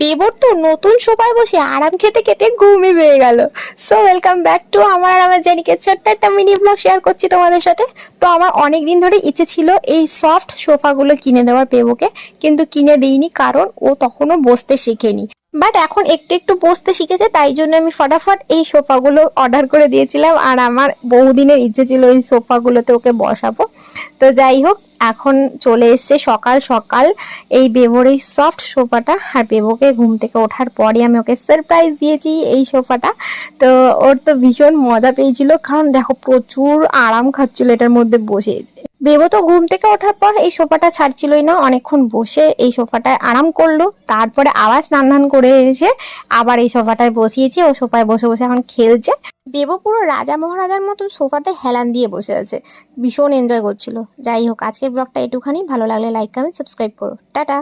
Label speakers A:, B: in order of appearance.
A: দেবর তো নতুন সোফায় বসে আরাম খেতে খেতে ঘুমই পেয়ে গেল। সো ওয়েলকাম ব্যাক টু আমার আমার জানিকে ছোট্ট একটা মিনি ব্লগ শেয়ার করছি তোমাদের সাথে। তো আমার অনেক দিন ধরে ইচ্ছে ছিল এই সফট সোফাগুলো কিনে দেওয়ার পেবুকে কিন্তু কিনে দিইনি কারণ ও তখনও বসতে শেখেনি। বাট এখন একটু একটু বসতে শিখেছে, তাই জন্য আমি ফটাফট এই সোফাগুলো অর্ডার করে দিয়েছিলাম। আর আমার বহুদিনের ইচ্ছে ছিল এই সোফাগুলোতে ওকে বসাবো। তো যাই হোক, এখন চলে এসছে সকাল সকাল এই বেবোর এই সফট। সোফাটা আর বেবোকে ঘুম থেকে ওঠার পরে আমি ওকে সারপ্রাইজ দিয়েছি এই সোফাটা। তো ওর তো ভীষণ মজা পেয়েছিল, কারণ দেখো প্রচুর আরাম খাচ্ছিল এটার মধ্যে বসে। বেবো তো ঘুম থেকে ওঠার পর এই সোফাটা ছাড়ছিলই না। অনেকক্ষণ বসে এই সোফাটায় আরাম করল। তারপরে আবার স্নান ধান করে এসে আবার এই সোফাটায় বসিয়েছি। ও সোফায় বসে বসে এখন খেলছে। বেবো পুরো রাজা মহারাজার মতো সোফাতে হেলান দিয়ে বসে আছে। ভীষণ এনজয় করছিল। যাই হোক, আজকের ব্লগটা একটুখানি ভালো লাগলে লাইক কমেন্ট সাবস্ক্রাইব করো। টাটা।